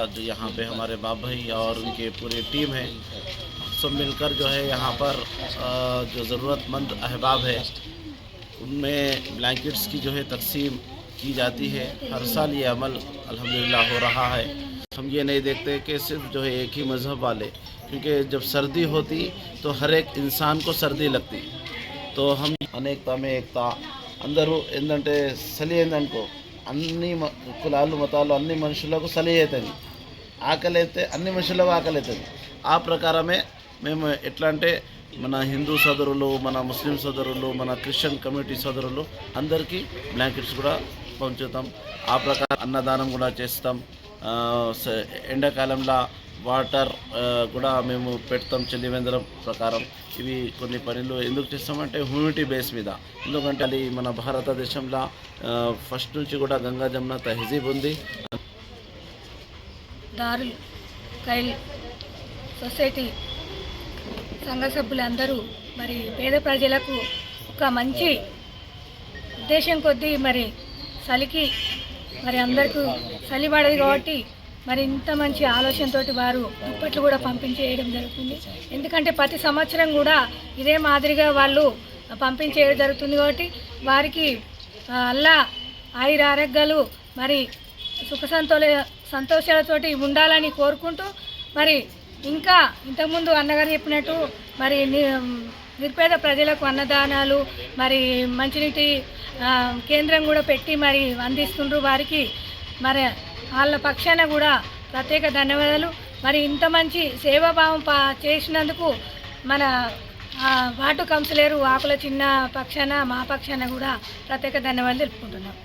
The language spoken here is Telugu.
यहाँ पे हमारे बाप भाई और उनके पूरी टीम है सब मिलकर जो है यहाँ पर अ, जो ज़रूरतमंद अहबाब है उनमें ब्लैंकेट्स की जो है तकसीम की जाती है हर साल ये अमल अल्हम्दुलिल्लाह हो रहा है हम ये नहीं देखते कि सिर्फ जो है एक ही मज़हब वाले क्योंकि जब सर्दी होती तो हर एक इंसान को सर्दी लगती तो हम అనేకత మే ఏకత అందరూ ఏంటంటే చలి ఏందనుకో అన్ని మ- కులాలు మతాలు అన్ని మనుషులకు చలి అవుతుంది ఆకలి అయితే అన్ని మనుషులకు ఆకలి అవుతుంది ఆ ప్రకారమే మేము ఎట్లా అంటే మన హిందూ సోదరులు మన ముస్లిం సోదరులు మన క్రిస్టియన్ కమ్యూనిటీ సోదరులు అందరికీ బ్లాంకెట్స్ కూడా పంచుతాం. ఆ ప్రకారం అన్నదానం కూడా చేస్తాం. ఎండాకాలంలో వాటర్ కూడా మేము పెడతాం చలివేంద్రం ప్రకారం. ఇవి కొన్ని పనులు ఎందుకు చేస్తామంటే హ్యూమిటీ బేస్ మీద. ఎందుకంటే అది మన భారతదేశంలో ఫస్ట్ నుంచి కూడా గంగా జమున తహజీబ్ ఉంది. దారుల్ కైల్ సొసైటీ సంఘ సభ్యులందరూ మరి పేద ప్రజలకు ఒక మంచి ఉద్దేశం కొద్దీ మరి చలికి మరి అందరికీ చలి పడదు కాబట్టి మరి ఇంత మంచి ఆలోచనతోటి వారు దుప్పట్లు కూడా పంపించేయడం జరుగుతుంది. ఎందుకంటే ప్రతి సంవత్సరం కూడా ఇదే మాదిరిగా వాళ్ళు పంపించేయడం జరుగుతుంది కాబట్టి వారికి అల్లా ఆయుర ఆరోగ్యాలు మరి సుఖ సంతోష సంతోషాలతోటి ఉండాలని కోరుకుంటూ మరి ఇంకా ఇంతకుముందు అన్నగారు చెప్పినట్టు మరి ని- నిరుపేద ప్రజలకు అన్నదానాలు మరి మంచినీటి కేంద్రం కూడా పెట్టి మరి అందిస్తుండ్రు వారికి. మరి వాళ్ళ పక్షాన కూడా ప్రత్యేక ధన్యవాదాలు. మరి ఇంత మంచి సేవాభావం పా చేసినందుకు మన వాటు వార్డు కౌన్సిలర్ ఆకుల చిన్న పక్షాన మా పక్షాన కూడా ప్రత్యేక ధన్యవాదాలు తెలుపుకుంటున్నాం.